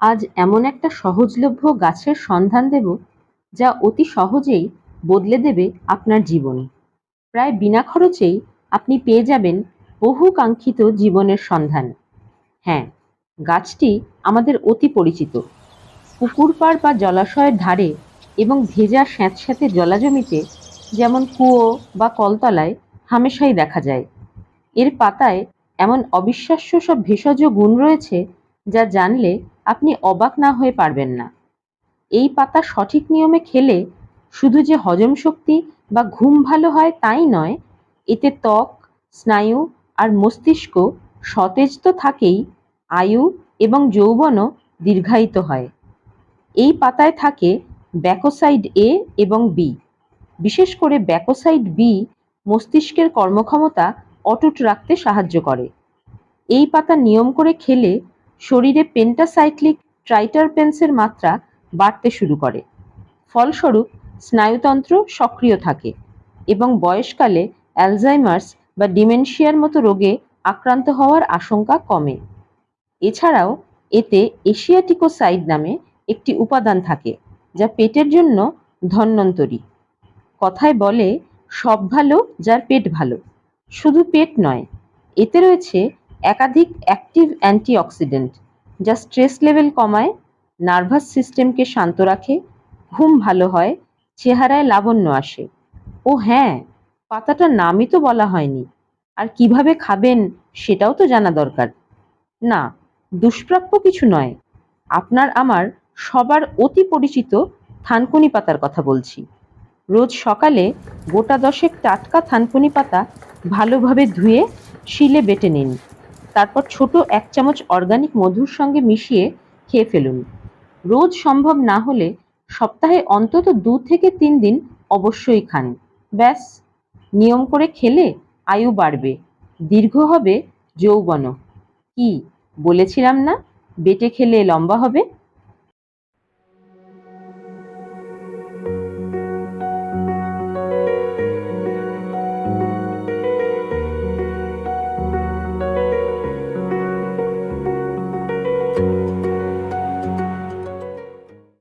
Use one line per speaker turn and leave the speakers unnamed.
আজ এমন একটা সহজলভ্য গাছের সন্ধান দেব যা অতি সহজেই বদলে দেবে আপনার জীবন। প্রায় বিনা খরচেই আপনি পেয়ে যাবেন বহু কাঙ্ক্ষিত জীবনের সন্ধান। হ্যাঁ গাছটি আমাদের অতি পরিচিত। পুকুর পাড় বা জলাশয়ের ধারে এবং ভেজা স্যাঁতস্যাঁতে জলাজমিতে যেমন কুয়ো বা কলতলায় হামেশাই দেখা যায়। এর পাতায় এমন অবিশ্বাস্য সব ভেষজ গুণ রয়েছে যা জানলে আপনি অবাক না হয়ে পারবেন না। এই পাতা সঠিক নিয়মে খেলে শুধু যে হজম শক্তি বা ঘুম ভালো হয় তাই নয়, এতে ত্বক, স্নায়ু আর মস্তিষ্ক সতেজ তো থাকেই, আয়ু এবং যৌবনও দীর্ঘায়িত হয়। এই পাতায় থাকে ব্যাকোসাইড এ এবং বি। বিশেষ করে ব্যাকোসাইড বি মস্তিষ্কের কর্মক্ষমতা অটুট রাখতে সাহায্য করে। এই পাতা নিয়ম করে খেলে শরীরে পেন্টাসাইক্লিক ট্রাইটারপেন্সের মাত্রা বাড়তে শুরু করে। ফলস্বরূপ, স্নায়ুতন্ত্র সক্রিয় থাকে এবং বয়সকালে অ্যালজাইমার্স বা ডিমেনশিয়ার মতো রোগে আক্রান্ত হওয়ার আশঙ্কা কমে। এছাড়াও, এতে এশিয়াটিকোসাইড নামে একটি উপাদান থাকে, যা পেটের জন্য ধন্যন্তরী কথায় বলে, সব ভালো যার পেট ভালো। শুধু পেট নয়, এতে রয়েছে একাধিক অ্যাক্টিভ অ্যান্টিঅক্সিডেন্ট যা স্ট্রেস লেভেল কমায় নার্ভাস সিস্টেমকে শান্ত রাখে, ঘুম ভালো হয়, চেহারায় লাবণ্য আসে। ও হ্যাঁ পাতাটার নামই তো বলা হয়নি। আর কীভাবে খাবেন সেটাও তো জানা দরকার। না, দুষ্প্রাপ্য কিছু নয়। আপনার আমার সবার অতি পরিচিত থানকুনি পাতার কথা বলছি। রোজ সকালে গোটা দশেক টাটকা থানকুনি পাতা ভালোভাবে ধুয়ে শিলে বেটে নিন। তারপর ছোট এক চামচ অর্গানিক মধুর সঙ্গে মিশিয়ে খেয়ে ফেলুন। রোজ সম্ভব না হলে সপ্তাহে অন্তত দু থেকে তিন দিন অবশ্যই খান। ব্যাস, নিয়ম করে খেলে আয়ু বাড়বে, দীর্ঘ হবে যৌবন কি, বলেছিলাম না? বেটে খেলে লম্বা হবে?